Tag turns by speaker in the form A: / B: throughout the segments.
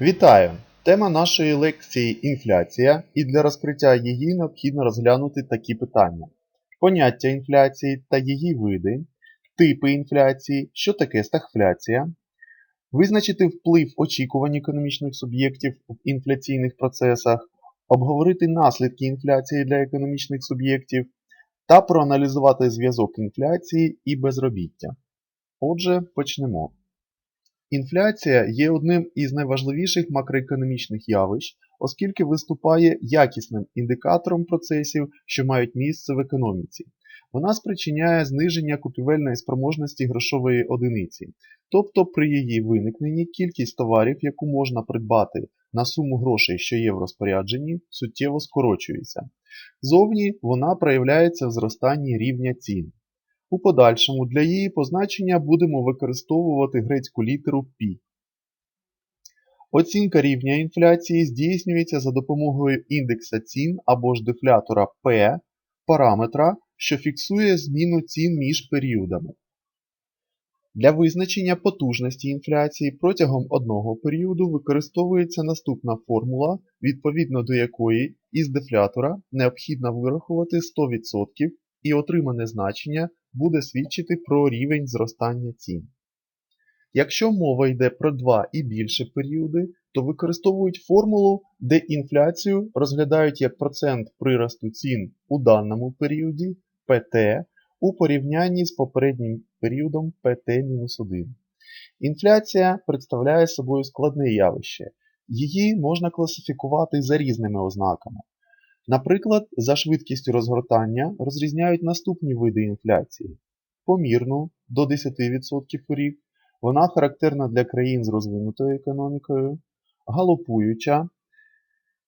A: Вітаю! Тема нашої лекції інфляція, і для розкриття її необхідно розглянути такі питання: поняття інфляції та її види, типи інфляції, що таке стагфляція, визначити вплив очікувань економічних суб'єктів в інфляційних процесах, обговорити наслідки інфляції для економічних суб'єктів та проаналізувати зв'язок інфляції і безробіття. Отже, почнемо. Інфляція є одним із найважливіших макроекономічних явищ, оскільки виступає якісним індикатором процесів, що мають місце в економіці. Вона спричиняє зниження купівельної спроможності грошової одиниці, тобто при її виникненні кількість товарів, яку можна придбати на суму грошей, що є в розпорядженні, суттєво скорочується. Зовні вона проявляється в зростанні рівня цін. У подальшому для її позначення будемо використовувати грецьку літеру π. Оцінка рівня інфляції здійснюється за допомогою індекса цін або ж дефлятора P, параметра, що фіксує зміну цін між періодами. Для визначення потужності інфляції протягом одного періоду використовується наступна формула, відповідно до якої із дефлятора необхідно вирахувати 100% і отримане значення буде свідчити про рівень зростання цін. Якщо мова йде про два і більше періоди, то використовують формулу, де інфляцію розглядають як процент приросту цін у даному періоді PT у порівнянні з попереднім періодом PT-1. Інфляція представляє собою складне явище. Її можна класифікувати за різними ознаками. Наприклад, за швидкістю розгортання розрізняють наступні види інфляції. Помірну до 10% у рік, вона характерна для країн з розвинутою економікою, галопуюча,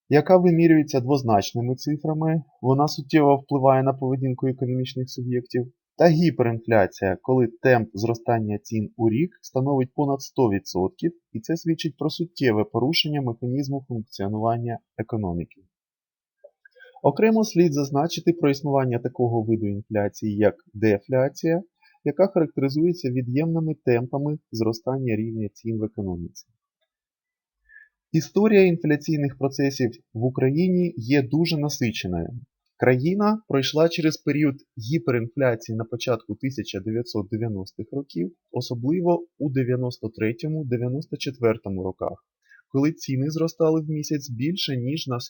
A: яка вимірюється двозначними цифрами, вона суттєво впливає на поведінку економічних суб'єктів, та гіперінфляція, коли темп зростання цін у рік становить понад 100%, і це свідчить про суттєве порушення механізму функціонування економіки. Окремо слід зазначити про існування такого виду інфляції, як дефляція, яка характеризується від'ємними темпами зростання рівня цін в економіці. Історія інфляційних процесів в Україні є дуже насиченою. Країна пройшла через період гіперінфляції на початку 1990-х років, особливо у 93-94 роках, коли ціни зростали в місяць більше ніж на 100%.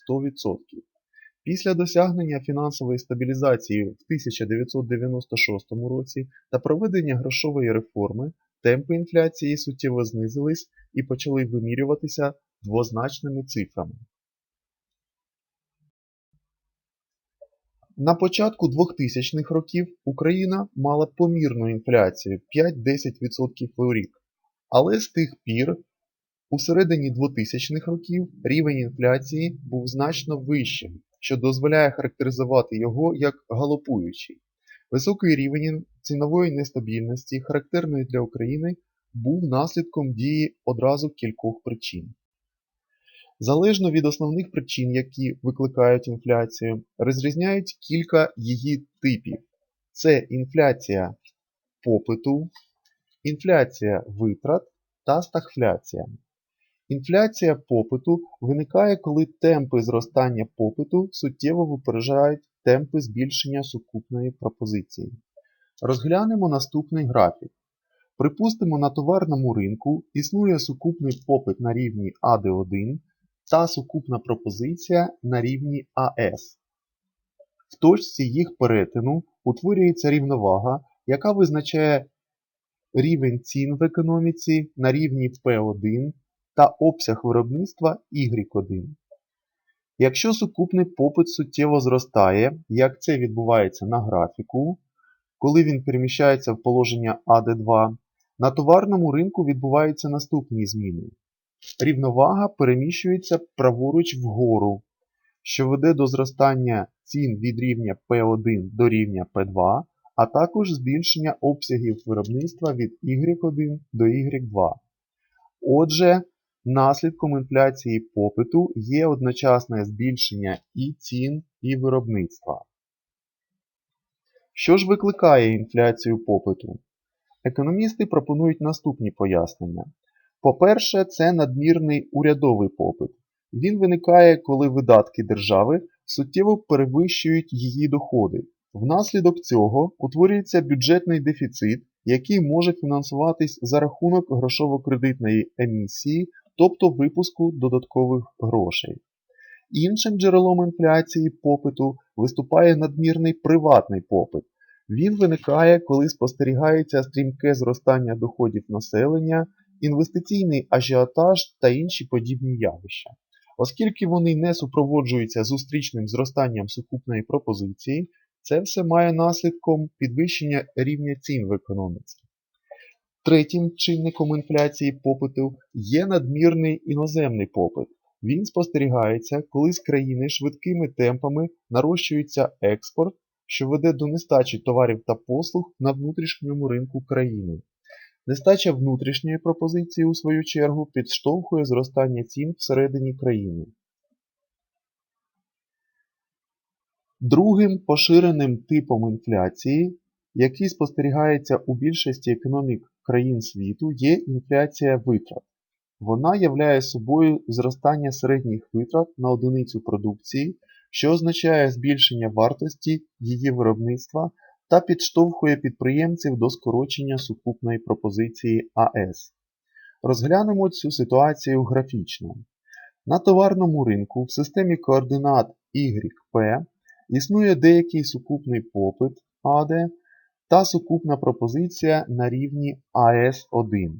A: Після досягнення фінансової стабілізації в 1996 році та проведення грошової реформи темпи інфляції суттєво знизились і почали вимірюватися двозначними цифрами. На початку 2000-х років Україна мала помірну інфляцію 5-10% у рік, але з тих пір у середині 2000-х років рівень інфляції був значно вищим що дозволяє характеризувати його як галопуючий. Високий рівень цінової нестабільності, характерної для України, був наслідком дії одразу кількох причин. Залежно від основних причин, які викликають інфляцію, розрізняють кілька її типів. Це інфляція попиту, інфляція витрат та стагфляція. Інфляція попиту виникає, коли темпи зростання попиту суттєво випереджають темпи збільшення сукупної пропозиції. Розглянемо наступний графік. Припустимо, на товарному ринку існує сукупний попит на рівні АД1 та сукупна пропозиція на рівні АС. В точці їх перетину утворюється рівновага, яка визначає рівень цін в економіці на рівні P1 та обсяг виробництва Y1. Якщо сукупний попит суттєво зростає, як це відбувається на графіку, коли він переміщається в положення AD2, на товарному ринку відбуваються наступні зміни. Рівновага переміщується праворуч вгору, що веде до зростання цін від рівня P1 до рівня P2, а також збільшення обсягів виробництва від Y1 до Y2. Отже, Наслідком інфляції попиту є одночасне збільшення і цін, і виробництва. Що ж викликає інфляцію попиту? Економісти пропонують наступні пояснення. По-перше, це надмірний урядовий попит. Він виникає, коли видатки держави суттєво перевищують її доходи. Внаслідок цього утворюється бюджетний дефіцит, який може фінансуватись за рахунок грошово-кредитної емісії, тобто випуску додаткових грошей. Іншим джерелом інфляції попиту виступає надмірний приватний попит. Він виникає, коли спостерігається стрімке зростання доходів населення, інвестиційний ажіотаж та інші подібні явища. Оскільки вони не супроводжуються зустрічним зростанням сукупної пропозиції, це все має наслідком підвищення рівня цін в економіці. Третім чинником інфляції попиту є надмірний іноземний попит. Він спостерігається, коли з країни швидкими темпами нарощується експорт, що веде до нестачі товарів та послуг на внутрішньому ринку країни. Нестача внутрішньої пропозиції, у свою чергу, підштовхує зростання цін всередині країни. Другим поширеним типом інфляції, який спостерігається у більшості економік країн світу, є інфляція витрат. Вона являє собою зростання середніх витрат на одиницю продукції, що означає збільшення вартості її виробництва та підштовхує підприємців до скорочення сукупної пропозиції АС. Розглянемо цю ситуацію графічно. На товарному ринку в системі координат YP існує деякий сукупний попит АД та сукупна пропозиція на рівні АС1.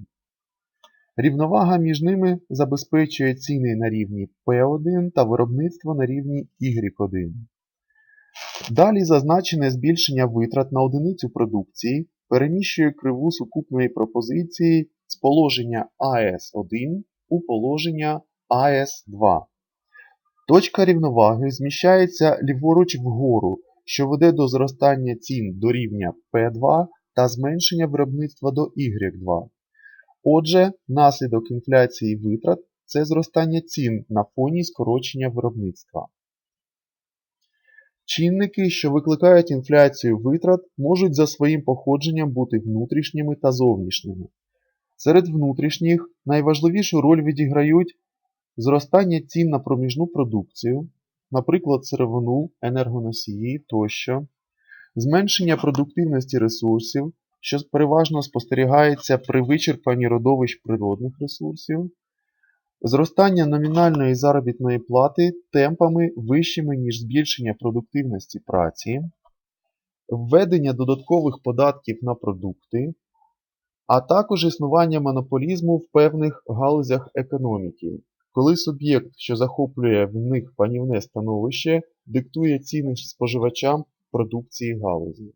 A: Рівновага між ними забезпечує ціни на рівні P1 та виробництво на рівні Y1. Далі зазначене збільшення витрат на одиницю продукції переміщує криву сукупної пропозиції з положення АС1 у положення АС2. Точка рівноваги зміщається ліворуч вгору, що веде до зростання цін до рівня P2 та зменшення виробництва до Y2. Отже, наслідок інфляції витрат це зростання цін на фоні скорочення виробництва. Чинники, що викликають інфляцію витрат, можуть за своїм походженням бути внутрішніми та зовнішніми. Серед внутрішніх найважливішу роль відіграють зростання цін на проміжну продукцію, наприклад, сировину, енергоносії тощо, зменшення продуктивності ресурсів, що переважно спостерігається при вичерпанні родовищ природних ресурсів, зростання номінальної заробітної плати темпами вищими, ніж збільшення продуктивності праці, введення додаткових податків на продукти, а також існування монополізму в певних галузях економіки, коли суб'єкт, що захоплює в них панівне становище, диктує ціни споживачам продукції галузі.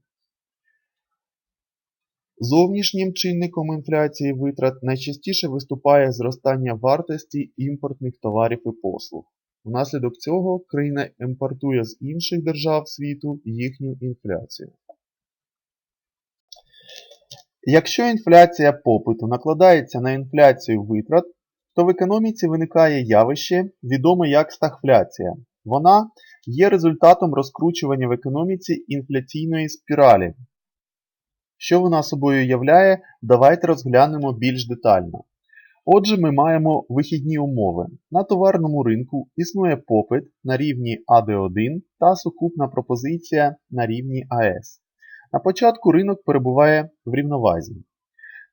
A: Зовнішнім чинником інфляції витрат найчастіше виступає зростання вартості імпортних товарів і послуг. Внаслідок цього країна імпортує з інших держав світу їхню інфляцію. Якщо інфляція попиту накладається на інфляцію витрат, то в економіці виникає явище, відоме як стагфляція. Вона є результатом розкручування в економіці інфляційної спіралі. Що вона собою являє, давайте розглянемо більш детально. Отже, ми маємо вихідні умови. На товарному ринку існує попит на рівні АД1 та сукупна пропозиція на рівні АС. На початку ринок перебуває в рівновазі.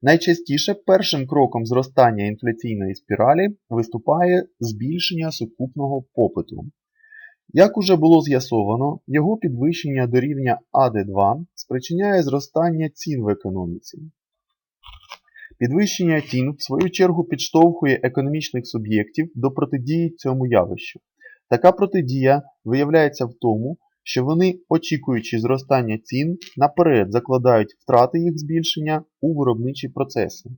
A: Найчастіше першим кроком зростання інфляційної спіралі виступає збільшення сукупного попиту. Як уже було з'ясовано, його підвищення до рівня АД2 спричиняє зростання цін в економіці. Підвищення цін, в свою чергу, підштовхує економічних суб'єктів до протидії цьому явищу. Така протидія виявляється в тому, що вони, очікуючи зростання цін, наперед закладають втрати їх збільшення у виробничі процеси.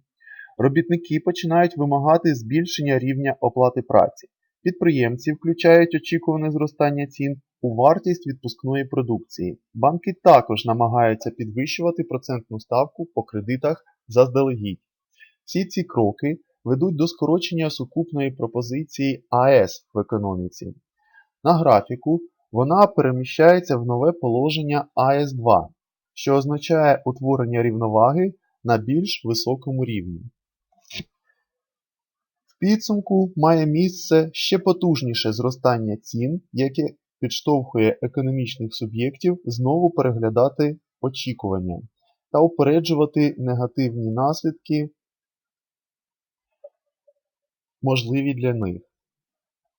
A: Робітники починають вимагати збільшення рівня оплати праці. Підприємці включають очікуване зростання цін у вартість відпускної продукції. Банки також намагаються підвищувати процентну ставку по кредитах заздалегідь. Всі ці кроки ведуть до скорочення сукупної пропозиції АС в економіці. На графіку вона переміщається в нове положення АС2, що означає утворення рівноваги на більш високому рівні. В підсумку має місце ще потужніше зростання цін, яке підштовхує економічних суб'єктів знову переглядати очікування та упереджувати негативні наслідки, можливі для них.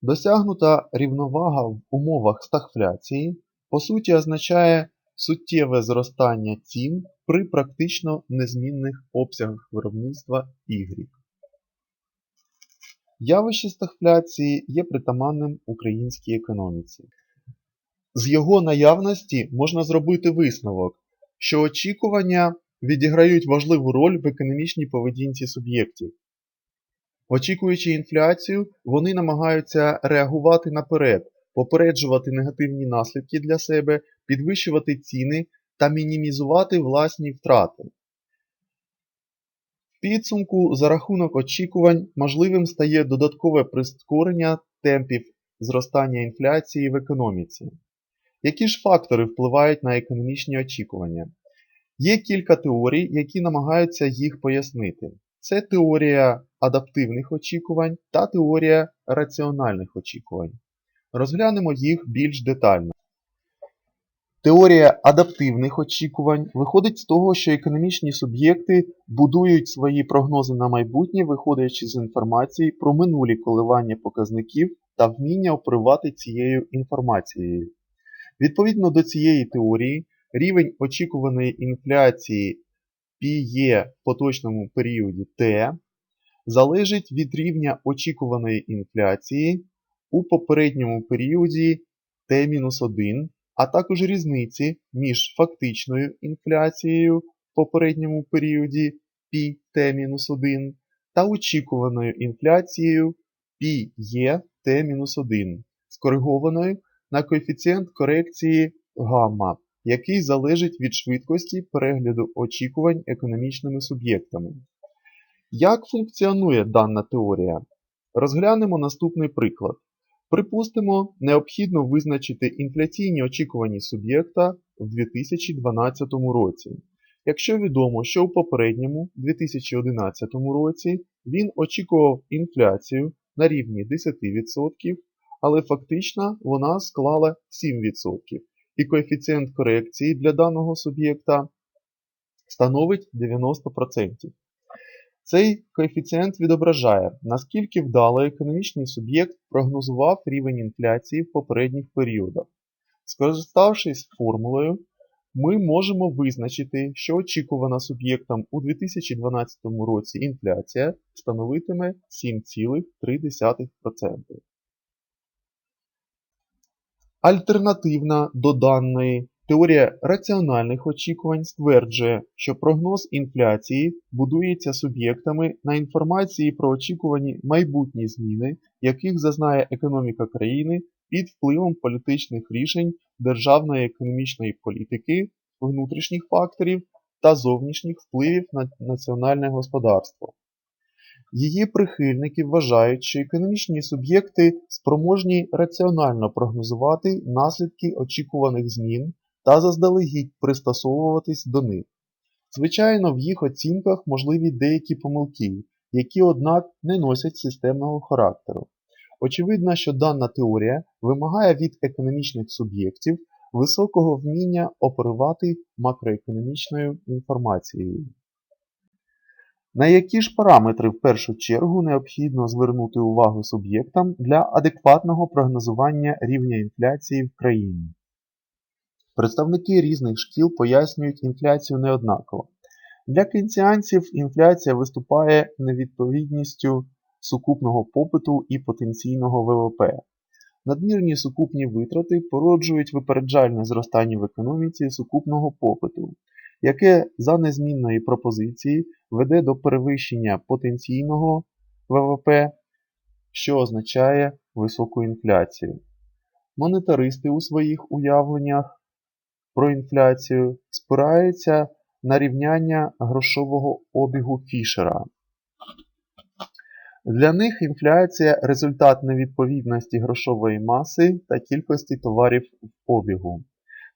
A: Досягнута рівновага в умовах стагфляції по суті означає суттєве зростання цін при практично незмінних обсягах виробництва Y. Явище стагфляції є притаманним українській економіці. З його наявності можна зробити висновок, що очікування відіграють важливу роль в економічній поведінці суб'єктів. Очікуючи інфляцію, вони намагаються реагувати наперед, попереджувати негативні наслідки для себе, підвищувати ціни та мінімізувати власні втрати. В підсумку за рахунок очікувань можливим стає додаткове прискорення темпів зростання інфляції в економіці. Які ж фактори впливають на економічні очікування? Є кілька теорій, які намагаються їх пояснити. Це теорія адаптивних очікувань та теорія раціональних очікувань. Розглянемо їх більш детально. Теорія адаптивних очікувань виходить з того, що економічні суб'єкти будують свої прогнози на майбутнє, виходячи з інформації про минулі коливання показників та вміння оперувати цією інформацією. Відповідно до цієї теорії, рівень очікуваної інфляції PE в поточному періоді T залежить від рівня очікуваної інфляції у попередньому періоді T-1, а також різниці між фактичною інфляцією в попередньому періоді PT-1 та очікуваною інфляцією PE-T-1, скоригованою на коефіцієнт корекції гамма, який залежить від швидкості перегляду очікувань економічними суб'єктами. Як функціонує дана теорія? Розглянемо наступний приклад. Припустимо, необхідно визначити інфляційні очікувані суб'єкта в 2012 році. Якщо відомо, що в попередньому 2011 році він очікував інфляцію на рівні 10%, але фактично вона склала 7%, і коефіцієнт корекції для даного суб'єкта становить 90%. Цей коефіцієнт відображає, наскільки вдало економічний суб'єкт прогнозував рівень інфляції в попередніх періодах. Скориставшись формулою, ми можемо визначити, що очікувана суб'єктом у 2012 році інфляція становитиме 7,3%. Альтернативна до даної теорія раціональних очікувань стверджує, що прогноз інфляції будується суб'єктами на інформації про очікувані майбутні зміни, яких зазнає економіка країни під впливом політичних рішень державної економічної політики, внутрішніх факторів та зовнішніх впливів на національне господарство. Її прихильники вважають, що економічні суб'єкти спроможні раціонально прогнозувати наслідки очікуваних змін та заздалегідь пристосовуватись до них. Звичайно, в їх оцінках можливі деякі помилки, які, однак, не носять системного характеру. Очевидно, що дана теорія вимагає від економічних суб'єктів високого вміння оперувати макроекономічною інформацією. На які ж параметри в першу чергу необхідно звернути увагу суб'єктам для адекватного прогнозування рівня інфляції в країні? Представники різних шкіл пояснюють інфляцію неоднаково. Для кенціанців інфляція виступає невідповідністю сукупного попиту і потенційного ВВП. Надмірні сукупні витрати породжують випереджальне зростання в економіці сукупного попиту, яке за незмінної пропозиції веде до перевищення потенційного ВВП, що означає високу інфляцію. Монетаристи у своїх уявленнях про інфляцію спираються на рівняння грошового обігу Фішера. Для них інфляція результат невідповідності грошової маси та кількості товарів в обігу.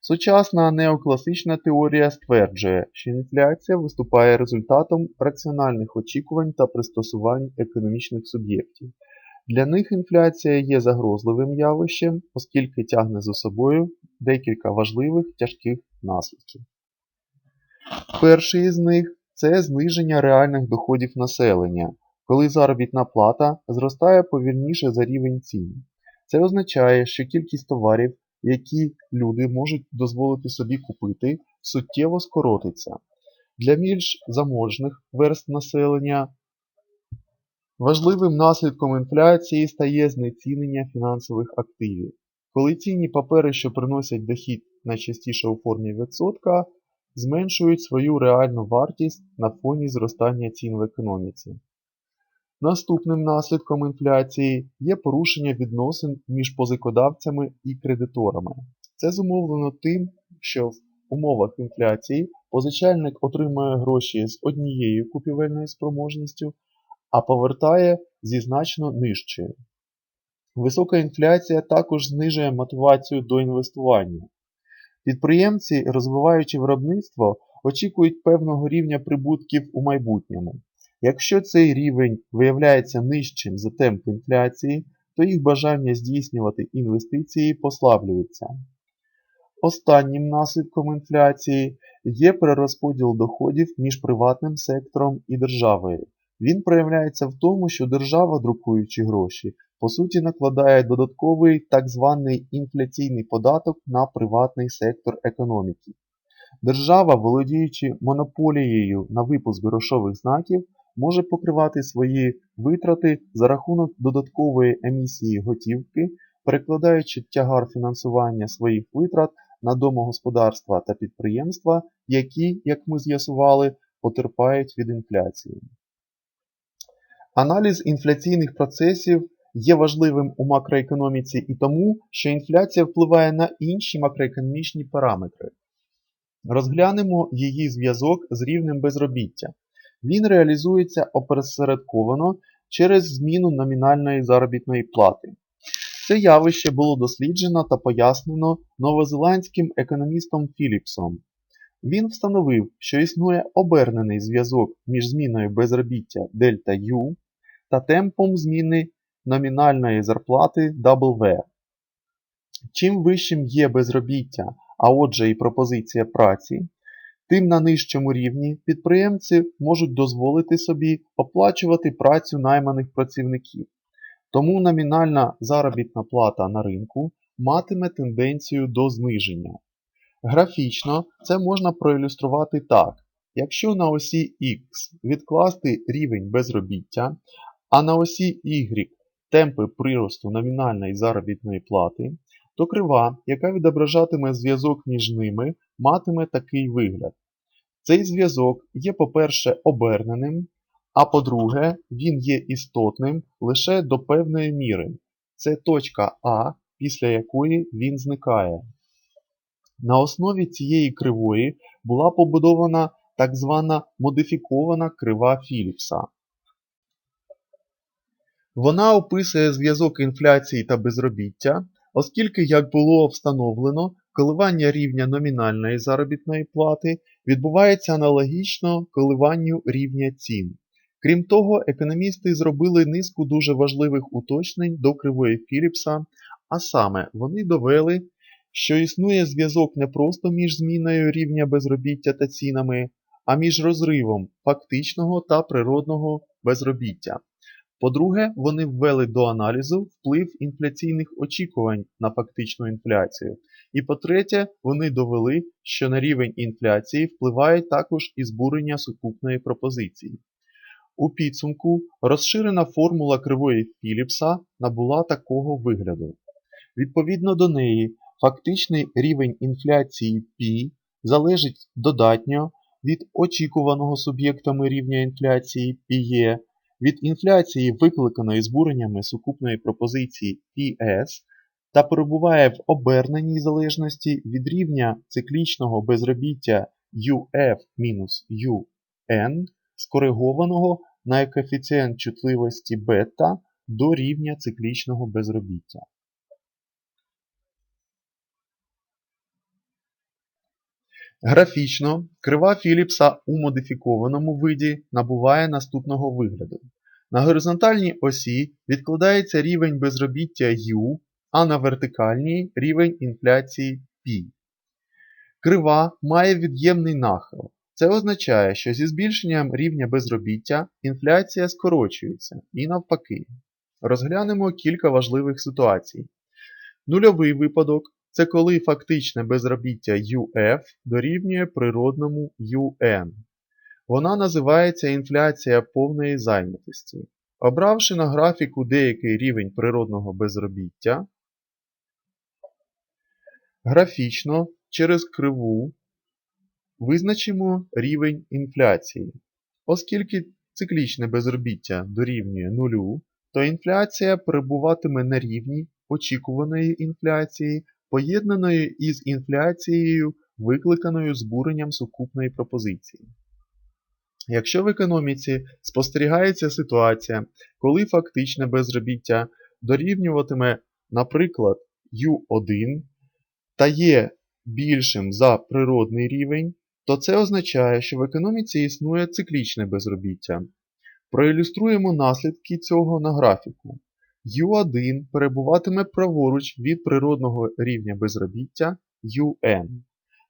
A: Сучасна неокласична теорія стверджує, що інфляція виступає результатом раціональних очікувань та пристосувань економічних суб'єктів. Для них інфляція є загрозливим явищем, оскільки тягне за собою декілька важливих тяжких наслідків. Перший із них це зниження реальних доходів населення, коли заробітна плата зростає повільніше за рівень цін. Це означає, що кількість товарів, які люди можуть дозволити собі купити, суттєво скоротиться. Для більш заможних верств населення важливим наслідком інфляції стає знецінення фінансових активів. Коли цінні папери, що приносять дохід найчастіше у формі відсотка, зменшують свою реальну вартість на фоні зростання цін в економіці. Наступним наслідком інфляції є порушення відносин між позикодавцями і кредиторами. Це зумовлено тим, що в умовах інфляції позичальник отримує гроші з однією купівельною спроможністю, а повертає зі значно нижчою. Висока інфляція також знижує мотивацію до інвестування. Підприємці, розвиваючи виробництво, очікують певного рівня прибутків у майбутньому. Якщо цей рівень виявляється нижчим за темп інфляції, то їх бажання здійснювати інвестиції послаблюється. Останнім наслідком інфляції є перерозподіл доходів між приватним сектором і державою. Він проявляється в тому, що держава, друкуючи гроші, по суті накладає додатковий так званий інфляційний податок на приватний сектор економіки. Держава, володіючи монополією на випуск грошових знаків, може покривати свої витрати за рахунок додаткової емісії готівки, перекладаючи тягар фінансування своїх витрат на домогосподарства та підприємства, які, як ми з'ясували, потерпають від інфляції. Аналіз інфляційних процесів є важливим у макроекономіці і тому, що інфляція впливає на інші макроекономічні параметри. Розглянемо її зв'язок з рівнем безробіття. Він реалізується опосередковано через зміну номінальної заробітної плати. Це явище було досліджено та пояснено новозеландським економістом Філіпсом. Він встановив, що існує обернений зв'язок між зміною безробіття дельта U та темпом зміни номінальної зарплати W. Чим вищим є безробіття, а отже і пропозиція праці, тим на нижчому рівні підприємці можуть дозволити собі оплачувати працю найманих працівників. Тому номінальна заробітна плата на ринку матиме тенденцію до зниження. Графічно це можна проілюструвати так. Якщо на осі X відкласти рівень безробіття, а на осі Y темпи приросту номінальної заробітної плати, то крива, яка відображатиме зв'язок між ними, матиме такий вигляд. Цей зв'язок є, по-перше, оберненим, а по-друге, він є істотним лише до певної міри. Це точка А, після якої він зникає. На основі цієї кривої була побудована так звана модифікована крива Філіпса. Вона описує зв'язок інфляції та безробіття, оскільки, як було встановлено, коливання рівня номінальної заробітної плати відбувається аналогічно коливанню рівня цін. Крім того, економісти зробили низку дуже важливих уточнень до кривої Філіпса, а саме вони довели, що існує зв'язок не просто між зміною рівня безробіття та цінами, а між розривом фактичного та природного безробіття. По-друге, вони ввели до аналізу вплив інфляційних очікувань на фактичну інфляцію. І по-третє, вони довели, що на рівень інфляції впливає також і збурення сукупної пропозиції. У підсумку розширена формула кривої Філіпса набула такого вигляду. Відповідно до неї, фактичний рівень інфляції π залежить додатньо від очікуваного суб'єктами рівня інфляції πe від інфляції, викликаної збуреннями сукупної пропозиції PS, та перебуває в оберненій залежності від рівня циклічного безробіття UF-UN, скоригованого на коефіцієнт чутливості бета до рівня циклічного безробіття. Графічно крива Філіпса у модифікованому виді набуває наступного вигляду. На горизонтальній осі відкладається рівень безробіття U, а на вертикальній рівень інфляції P. Крива має від'ємний нахил. Це означає, що зі збільшенням рівня безробіття інфляція скорочується і навпаки. Розглянемо кілька важливих ситуацій. Нульовий випадок це коли фактичне безробіття UF дорівнює природному UN. Вона називається інфляція повної зайнятості. Обравши на графіку деякий рівень природного безробіття, графічно через криву визначимо рівень інфляції. Оскільки циклічне безробіття дорівнює нулю, то інфляція перебуватиме на рівні очікуваної інфляції, поєднаної із інфляцією, викликаною збуренням сукупної пропозиції. Якщо в економіці спостерігається ситуація, коли фактичне безробіття дорівнюватиме, наприклад, U1 та є більшим за природний рівень, то це означає, що в економіці існує циклічне безробіття. Проілюструємо наслідки цього на графіку. U1 перебуватиме праворуч від природного рівня безробіття UN.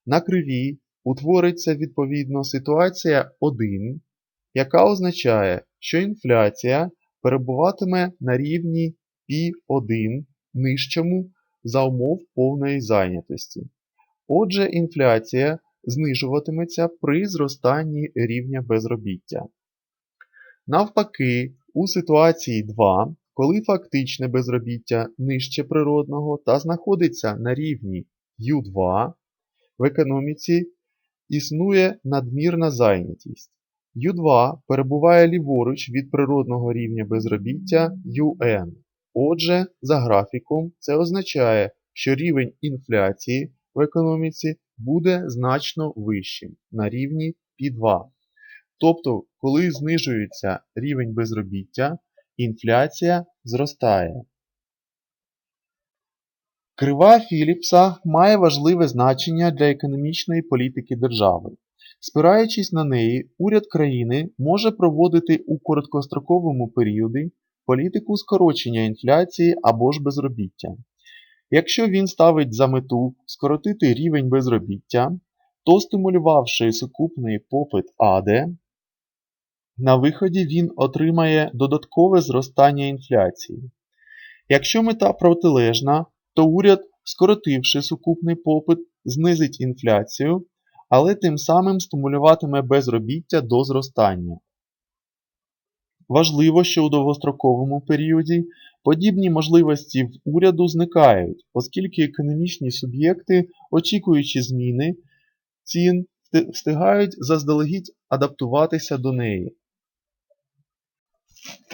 A: На кривій утвориться відповідно ситуація 1, яка означає, що інфляція перебуватиме на рівні P1 нижчому за умов повної зайнятості. Отже, інфляція знижуватиметься при зростанні рівня безробіття. Навпаки, у ситуації 2, коли фактичне безробіття нижче природного та знаходиться на рівні U2, в економіці існує надмірна зайнятість. U2 перебуває ліворуч від природного рівня безробіття UN. Отже, за графіком це означає, що рівень інфляції в економіці буде значно вищим на рівні P2. Тобто, коли знижується рівень безробіття, інфляція зростає. Крива Філіпса має важливе значення для економічної політики держави. Спираючись на неї, уряд країни може проводити у короткостроковому періоді політику скорочення інфляції або ж безробіття. Якщо він ставить за мету скоротити рівень безробіття, то стимулювавши сукупний попит АД, на виході він отримає додаткове зростання інфляції. Якщо мета протилежна, то уряд, скоротивши сукупний попит, знизить інфляцію, але тим самим стимулюватиме безробіття до зростання. Важливо, що у довгостроковому періоді подібні можливості в уряду зникають, оскільки економічні суб'єкти, очікуючи зміни цін, встигають заздалегідь адаптуватися до неї.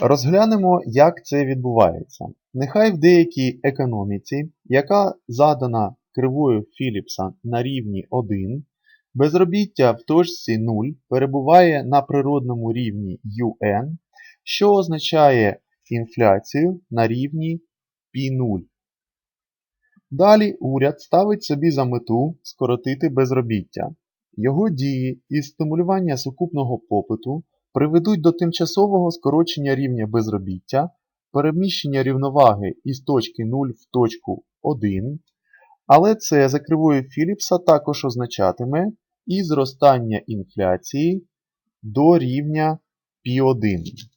A: Розглянемо, як це відбувається. Нехай в деякій економіці, яка задана кривою Філіпса на рівні 1, безробіття в точці 0 перебуває на природному рівні UN, що означає інфляцію на рівні P0. Далі уряд ставить собі за мету скоротити безробіття. Його дії із стимулювання сукупного попиту приведуть до тимчасового скорочення рівня безробіття, переміщення рівноваги із точки 0 в точку 1, але це за кривою Філіпса також означатиме і зростання інфляції до рівня P1.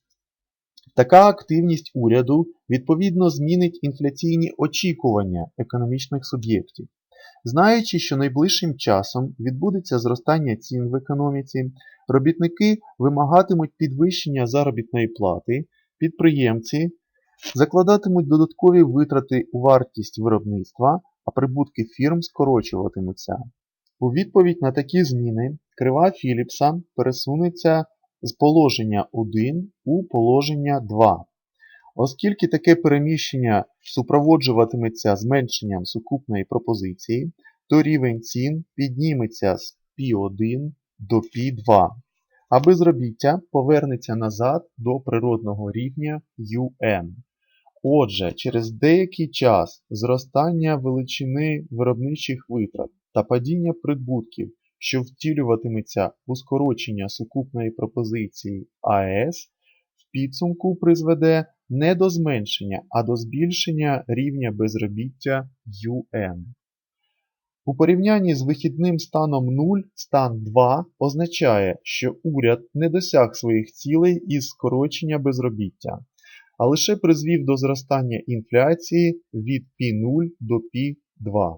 A: Така активність уряду відповідно змінить інфляційні очікування економічних суб'єктів. Знаючи, що найближчим часом відбудеться зростання цін в економіці, робітники вимагатимуть підвищення заробітної плати, підприємці закладатимуть додаткові витрати у вартість виробництва, а прибутки фірм скорочуватимуться. У відповідь на такі зміни крива Філіпса пересунеться з положення 1 у положення 2. Оскільки таке переміщення супроводжуватиметься зменшенням сукупної пропозиції, то рівень цін підніметься з P1 до P2, а безробіття повернеться назад до природного рівня UN. Отже, через деякий час зростання величини виробничих витрат та падіння прибутків що втілюватиметься у скорочення сукупної пропозиції АЕС, в підсумку призведе не до зменшення, а до збільшення рівня безробіття UN. У порівнянні з вихідним станом 0 стан 2 означає, що уряд не досяг своїх цілей із скорочення безробіття, а лише призвів до зростання інфляції від P0 до P2.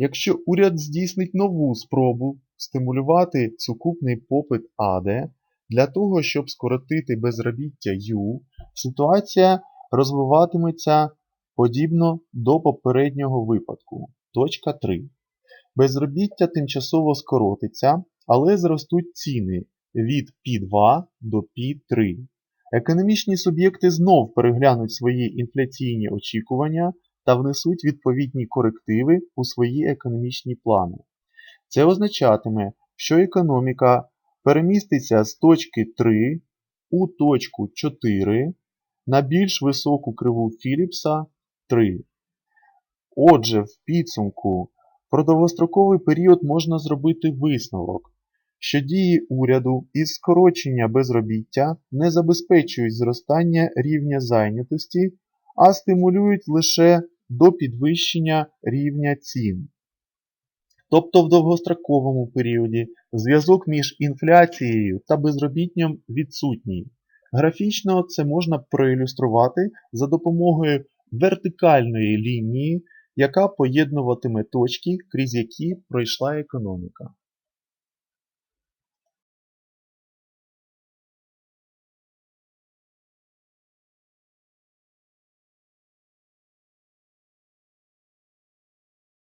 A: Якщо уряд здійснить нову спробу стимулювати сукупний попит АД для того, щоб скоротити безробіття Ю, ситуація розвиватиметься подібно до попереднього випадку. Точка 3. Безробіття тимчасово скоротиться, але зростуть ціни від P2 до P3. Економічні суб'єкти знов переглянуть свої інфляційні очікування та внесуть відповідні корективи у свої економічні плани. Це означатиме, що економіка переміститься з точки 3 у точку 4 на більш високу криву Філіпса 3. Отже, в підсумку про довгостроковий період можна зробити висновок, що дії уряду із скорочення безробіття не забезпечують зростання рівня зайнятості, а стимулюють лише до підвищення рівня цін. Тобто в довгостроковому періоді зв'язок між інфляцією та безробіттям відсутній. Графічно це можна проілюструвати за допомогою вертикальної лінії, яка поєднуватиме точки, крізь які пройшла економіка.